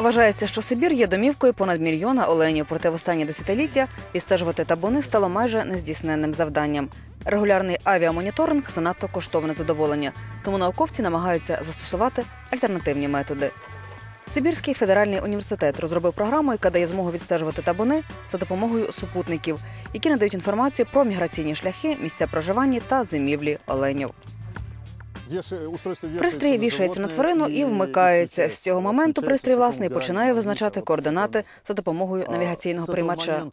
Вважається, що Сибір є домівкою понад мільйона оленів, проте в останні десятиліття відстежувати табуни стало майже нездійсненним завданням. Регулярний авіамоніторинг занадто коштовне задоволення, тому науковці намагаються застосувати альтернативні методи. Сибірський федеральний університет розробив програму, яка дає змогу відстежувати табуни за допомогою супутників, які надають інформацію про міграційні шляхи, місця проживання та зимівлі оленів. Пристрій вішається на тварину і вмикається. З цього моменту пристрій власне і починає визначати координати за допомогою навігаційного приймача.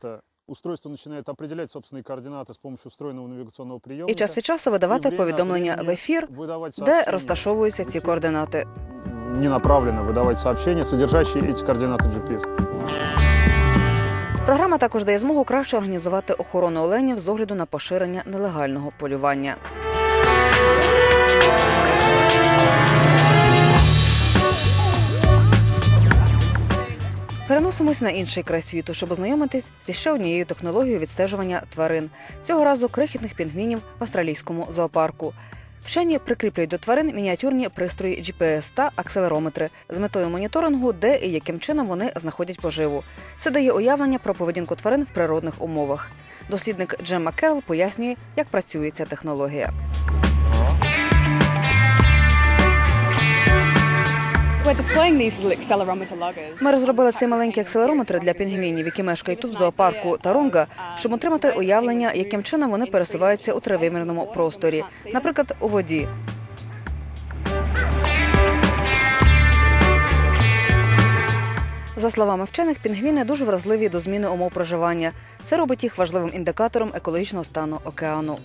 Устройство начинает определять собственные координаты с помощью встроенного навигационного приемника. І час від часу видавати И время от повідомлення в времени ефір, выдавать де сообщения. розташовуються ці координати. Ненаправленно выдавать сообщения, содержащие эти координаты GPS. Програма також дає змогу краще організувати охорону оленів з огляду на поширення нелегального полювання. Переносимось на інший край світу, щоб ознайомитись зі ще однією технологією відстежування тварин. Цього разу крихітних пінгвінів в австралійському зоопарку. Вчені прикріплюють до тварин мініатюрні пристрої GPS та акселерометри з метою моніторингу, де і яким чином вони знаходять поживу. Це дає уявлення про поведінку тварин в природних умовах. Дослідник Джемма Керл пояснює, як працює ця технологія. Ми розробили цей маленький акселерометр для пінгвінів, які мешкають тут в зоопарку Тарунга, щоб отримати уявлення, яким чином вони пересуваються у тривимірному просторі, наприклад, у воді. За словами вчених, пінгвіни дуже вразливі до зміни умов проживання. Це робить їх важливим індикатором екологічного стану океану.